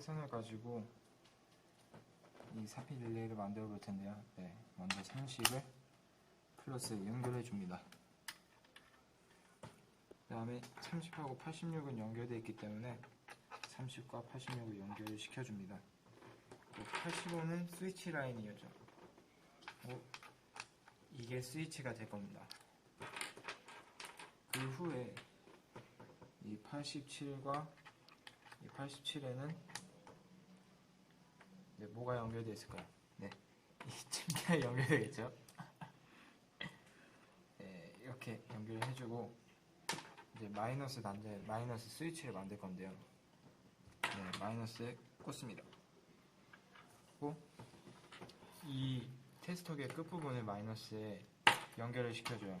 회선을 가지고 이 사피 릴레이를 만들어 볼 텐데요. 네, 먼저 30을 플러스 연결해 줍니다. 그 다음에 30하고 86은 연결되어 있기 때문에 30과 86을 연결을 시켜 줍니다. 85는 스위치 라인이었죠. 어, 이게 스위치가 될 겁니다. 그 후에 이 87과 이 87에는 네, 뭐가 연결되어 있을까요? 네, 이 침대에 연결되겠죠. 네, 이렇게 연결을 해주고 이제 마이너스 단자 마이너스 스위치를 만들 건데요. 네, 마이너스에 꽂습니다. 이 테스터기의 끝부분을 마이너스에 연결을 시켜줘요.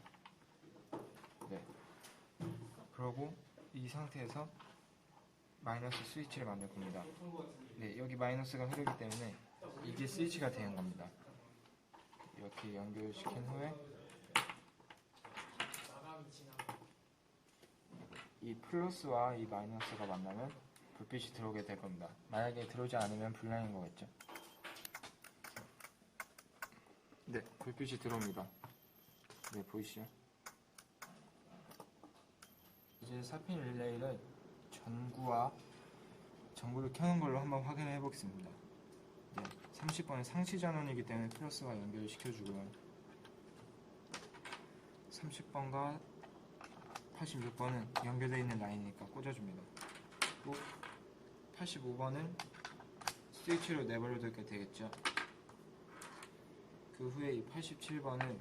네. 그러고 이 상태에서 마이너스 스위치를 만들 겁니다. 네, 여기 마이너스가 흐르기 때문에 이게 스위치가 되는 겁니다. 이렇게 연결시킨 후에 이 플러스와 이 마이너스가 만나면 불빛이 들어오게 될 겁니다. 만약에 들어오지 않으면 불량인 거겠죠. 네, 불빛이 들어옵니다. 네, 보이시죠? 이제 사핀 릴레이를 전구와 전구를 켜는 걸로 한번 확인을 해보겠습니다. 네, 30번은 상시 전원이기 때문에 플러스와 연결을 시켜주고요. 30번과 86번은 연결되어 있는 라인이니까 꽂아줍니다. 또 85번은 스위치로 내버려두게 되겠죠. 그 후에 이 87번은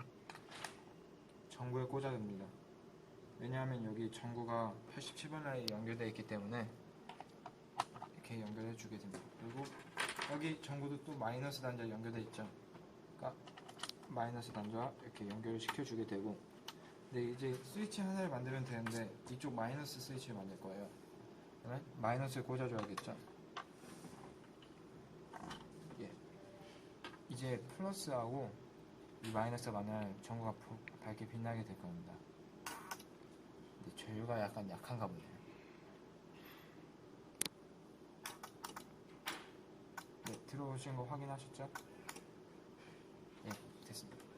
전구에 꽂아줍니다. 왜냐하면 여기 전구가 87번 라인에 연결되어 있기 때문에 이렇게 연결해 주게 됩니다. 그리고 여기 전구도 또 마이너스 단자 연결되어 있죠. 그러니까 마이너스 단자와 이렇게 연결을 시켜 주게 되고 근데 이제 스위치 하나를 만들면 되는데 이쪽 마이너스 스위치를 만들 거예요. 그러면 마이너스를 꽂아줘야겠죠. 예. 이제 플러스하고 이 마이너스가 만나면 전구가 부- 밝게 빛나게 될 겁니다. 조유가 약간 약한가 보네요. 네, 들어오신 거 확인하셨죠? 네, 됐습니다.